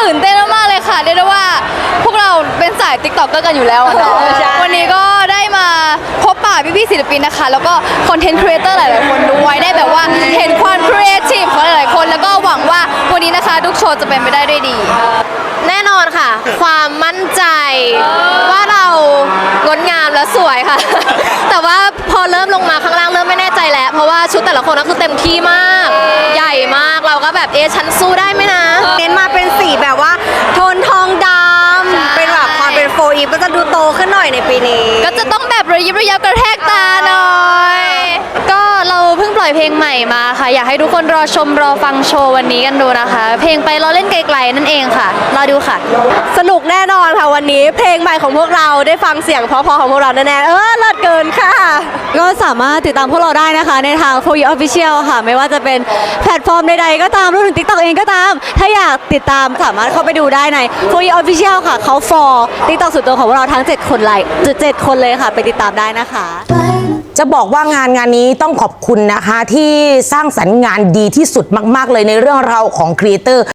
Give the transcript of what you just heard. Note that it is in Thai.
ตื่นเต้นมากๆเลยค่ะเรียกได้ว่า พวกเราเป็นสายติ๊กต็อกกันอยู่แล้วอะเนาะใช่ วันนี้ก็ได้มาพบปะพี่ๆศิลปินนะคะ แล้วก็คอนเทนต์ครีเอเตอร์หลายๆคนด้วยได้แบบว่าเห็นความครีเอทีฟของหลายๆคน แล้วก็หวังว่าวันนี้นะคะทุกโชว์จะเป็นไปได้ด้วยดี แน่นอนค่ะ ความมั่นใจว่าเรางดงามและสวยค่ะ แต่ว่าพอเริ่มลงมาข้างล่างเริ่มไม่แน่ใจแล้ว เพราะว่าชุดแต่ละคนก็คือเต็มที่มาก ใหญ่มากเราก็แบบเอะฉันสู้ได้ไหมนะ เน้นมาเป็น สีแบบว่าโทนทองดใช่ำเป็นแบบความเป็นโฟอีฟก็จะดูโตขึ้นหน่อยในปีนี้ ก็จะต้องแบบระยิบระยับกระแทกตาหน่อย ก็เราเพิ่งปล่อยเพลงใหม่มาค่ะ อยากให้ทุกคนรอชมรอฟังโชว์วันนี้กันดูนะคะ เพลงไปรอเล่นไกลๆนั่นเองค่ะ รอดูค่ะ สนุกแน่นอนค่ะวันนี้เพลงใหม่ของพวกเราได้ฟังเสียงเพราะๆของพวกเราแน่ๆเออเลิศเกินค่ะ ก็สามารถติดตามพวกเราได้นะคะ ในทาง f o r y o Official ค่ะ ไม่ว่าจะเป็นแพลตฟอร์มใดๆก็ตามรวมถึง TikTok เองก็ตาม ถ้าอยากติดตามสามารถเข้าไปดูได้ใน f o r y o Official ค่ะเขา for TikTok สุดตัวของพวกเราทั้ง 7 คนเลย7คนเลยค่ะ ไปติดตามได้นะคะ จะบอกว่างานงานนี้ต้องขอบคุณนะคะ ที่สร้างสรรค์งานดีที่สุดมาก ๆ เลยในเรื่องราวของครีเอเตอร์